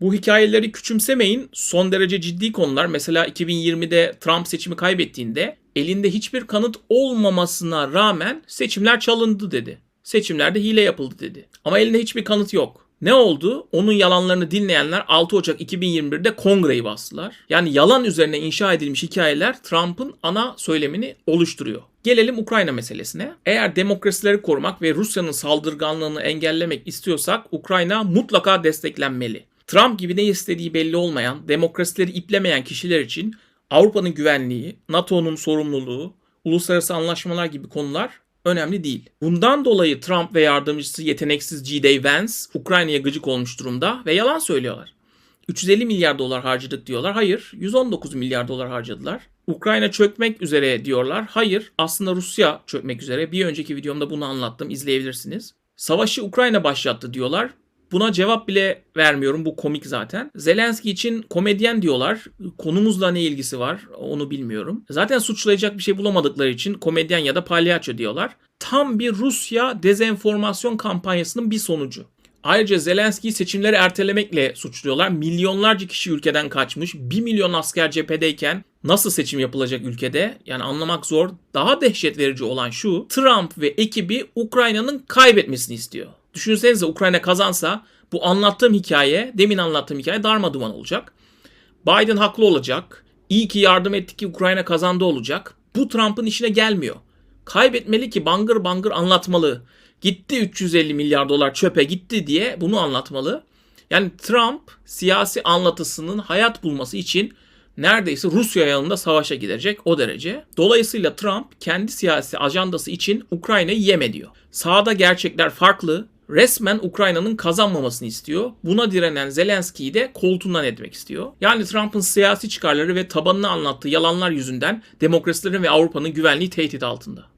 Bu hikayeleri küçümsemeyin. Son derece ciddi konular. Mesela 2020'de Trump seçimi kaybettiğinde elinde hiçbir kanıt olmamasına rağmen seçimler çalındı dedi. Seçimlerde hile yapıldı dedi. Ama elinde hiçbir kanıt yok. Ne oldu? Onun yalanlarını dinleyenler 6 Ocak 2021'de kongreyi bastılar. Yani yalan üzerine inşa edilmiş hikayeler Trump'ın ana söylemini oluşturuyor. Gelelim Ukrayna meselesine. Eğer demokrasileri korumak ve Rusya'nın saldırganlığını engellemek istiyorsak Ukrayna mutlaka desteklenmeli. Trump gibi ne istediği belli olmayan, demokrasileri iplemeyen kişiler için Avrupa'nın güvenliği, NATO'nun sorumluluğu, uluslararası anlaşmalar gibi konular önemli değil. Bundan dolayı Trump ve yardımcısı yeteneksiz G.D. Vance Ukrayna'ya gıcık olmuş durumda ve yalan söylüyorlar. 350 milyar dolar harcadık diyorlar. Hayır, 119 milyar dolar harcadılar. Ukrayna çökmek üzere diyorlar. Hayır, aslında Rusya çökmek üzere. Bir önceki videomda bunu anlattım, izleyebilirsiniz. Savaşı Ukrayna başlattı diyorlar. Buna cevap bile vermiyorum. Bu komik zaten. Zelenski için komedyen diyorlar. Konumuzla ne ilgisi var onu bilmiyorum. Zaten suçlayacak bir şey bulamadıkları için komedyen ya da palyaço diyorlar. Tam bir Rusya dezenformasyon kampanyasının bir sonucu. Ayrıca Zelenski'yi seçimleri ertelemekle suçluyorlar. Milyonlarca kişi ülkeden kaçmış. 1 milyon asker cephedeyken nasıl seçim yapılacak ülkede? Yani anlamak zor. Daha dehşet verici olan şu. Trump ve ekibi Ukrayna'nın kaybetmesini istiyor. Düşünsenize Ukrayna kazansa bu anlattığım hikaye, demin anlattığım hikaye darmaduman olacak. Biden haklı olacak. İyi ki yardım etti ki Ukrayna kazandı olacak. Bu Trump'ın işine gelmiyor. Kaybetmeli ki bangır bangır anlatmalı. Gitti 350 milyar dolar çöpe gitti diye bunu anlatmalı. Yani Trump siyasi anlatısının hayat bulması için neredeyse Rusya yanında savaşa gidecek o derece. Dolayısıyla Trump kendi siyasi ajandası için Ukrayna'yı yeme diyor. Sağda gerçekler farklı. Resmen Ukrayna'nın kazanmamasını istiyor. Buna direnen Zelenski'yi de koltuğundan etmek istiyor. Yani Trump'ın siyasi çıkarları ve tabanını anlattığı yalanlar yüzünden demokrasilerin ve Avrupa'nın güvenliği tehdit altında.